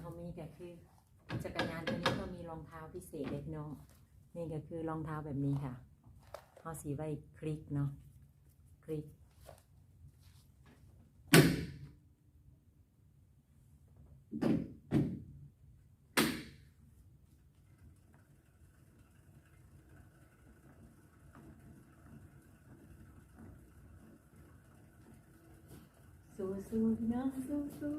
เขามีก็คือจักรยานตัวนี้ก็มีรองเท้าพิเศษเล็กน้อง นี่ก็คือรองเท้าแบบนี้ค่ะเขาสีไว้คลิกเนาะคลิกสู้สู้ๆพี่น้องสู้สู้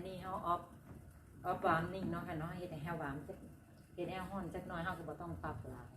นนี้เขาออฟออฟวามนิ่งเนาะค่ะเนาะเฮ็ดให้แฮวหวามจักเฮ็ดให้แฮวฮ้อนจักหน่อยเฮาก็บ่ต้องปรับหลาย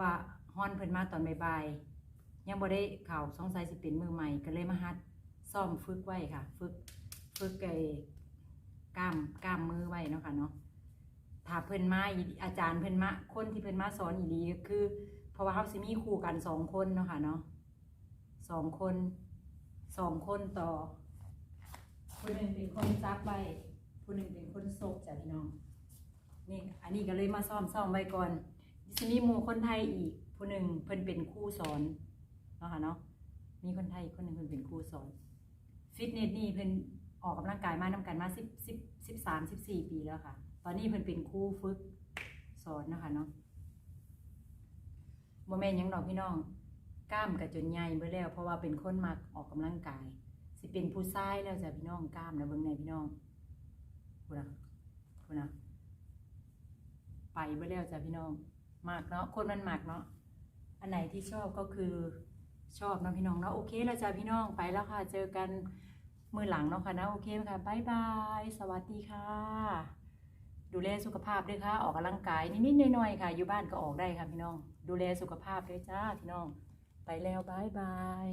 ว่าฮอนเพิ่นมาตอนบ่ายๆยังบ่ได้เข่าสงสัยสิเป็นมือใหม่ก็เลยมาฮัดซ่อมฝึกไว้ค่ะ ฝึกฝึกไอ้กล้ามกล้ามมือไว้เนาะค่ะเนาะถ้าเพิ่นมาอาจารย์เพิ่นมาคนที่เพิ่นมาสอนอีหลีก็คือ เพราะว่าเฮาสิมีคู่กันสองคนเนาะค่ะเนาะสองคนสองคนต่อผู้หนึ่งเป็นคนซับไว้ผู้หนึ่งเป็นคนโซกจ้ะพี่น้องนี่อันนี้ก็เลยมาซ่อมซ่อมไว้ก่อน มีหมู่คนไทยอีกผู้หนึ่งเพิ่นเป็นครูสอนเนาะค่ะเนาะมีคนไทยอีกคนหนึ่งเพิ่นเป็นครูสอนฟิตเนสนี่เพิ่นออกกำลังกายมานำกันมาสิบสิบสิบสามสิบสี่ปีแล้วค่ะ ตอนนี้เพิ่นเป็นครูฝึกสอนเนาะคะเนาะโมแมนยังดอกพี่น้องกล้ามกับจนใหญ่เบิดแล้ว เพราะว่าเป็นคนมักออกกำลังกาย สิเป็นผู้ชายแล้วจ้ะพี่น้องกล้ามนะเบิ่งในพี่น้องพูดนะพูดนะไปเบิดแล้วจ้ะพี่น้อง หมากเนาะคนมันหมากเนาะอันไหนที่ชอบก็คือชอบนะพี่น้องเนาะโอเคเราจะพี่น้องไปแล้วค่ะ เจอกันมือหลังเนาะค่ะนะโอเคไหมค่ะบายบายสวัสดีค่ะ ดูแลสุขภาพด้วยค่ะ ออกกำลังกายนิดๆหน่อยๆค่ะ อยู่บ้านก็ออกได้ค่ะพี่น้อง ดูแลสุขภาพด้วยจ้าพี่น้อง ไปแล้วบายบาย